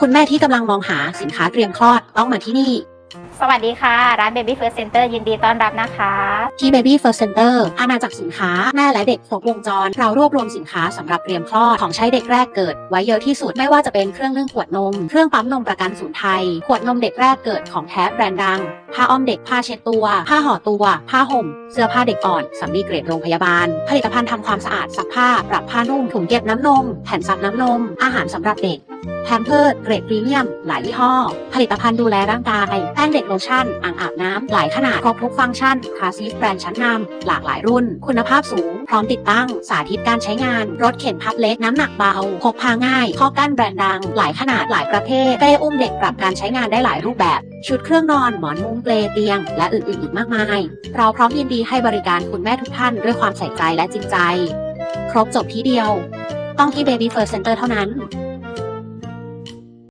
คุณแม่ที่กำลังมองหาสินค้าเตรียมคลอดต้องมาที่นี่ สวัสดีค่ะ ร้าน Baby First Center ยินดีต้อนรับนะคะ ที่ Baby First Center อาณาจักรสินค้าแม่และเด็กครบวงจร เรารวบรวมสินค้าสำหรับเตรียมคลอดของใช้เด็กแรกเกิด ไว้เยอะที่สุดไม่ว่าจะเป็นเครื่องนึ่งขวดนม เครื่องปั๊มนมประกันสูนย์ไทย ขวดนมเด็กแรกเกิดของแท้แบรนด์ดัง ผ้าอ้อมเด็กผ้าเช็ดตัว ผ้าห่อตัว ผ้าห่ม เสื้อผ้าเด็กอ่อนสำลีเกรดโรงพยาบาล ผลิตภัณฑ์ทำความสะอาดซักผ้าปรับผ้านุ่มถุงเก็บน้ำนมแผ่นซับน้ำนมอาหารสำหรับเด็ก แพมเพิร์ดเกรดพรีเมียม หลายยี่ห้อ ผลิตภัณฑ์ดูแลร่างกายแป้งเด็กโลชั่น อ่างอาบน้ำ หลายขนาด ครบทุกฟังก์ชัน คาซีฟแบรนด์ชั้นนำ หลากหลายรุ่น คุณภาพสูง พร้อมติดตั้ง สาธิตการใช้งาน รถเข็นพับเล็ก น้ำหนักเบา พกพาง่าย ข้อกั้นแบรนด์ดัง หลายขนาด หลายประเภทเป้อุ้มเด็กปรับการใช้งานได้หลายรูปแบบ ชุดเครื่องนอน หมอนมุ้งเปลเตียง และอื่นๆ อีกมากมาย เราพร้อมยินดีให้บริการคุณแม่ทุกท่านด้วยความใส่ใจและจริงใจ ครบจบที่เดียว ต้องที่ Baby First Center เท่านั้น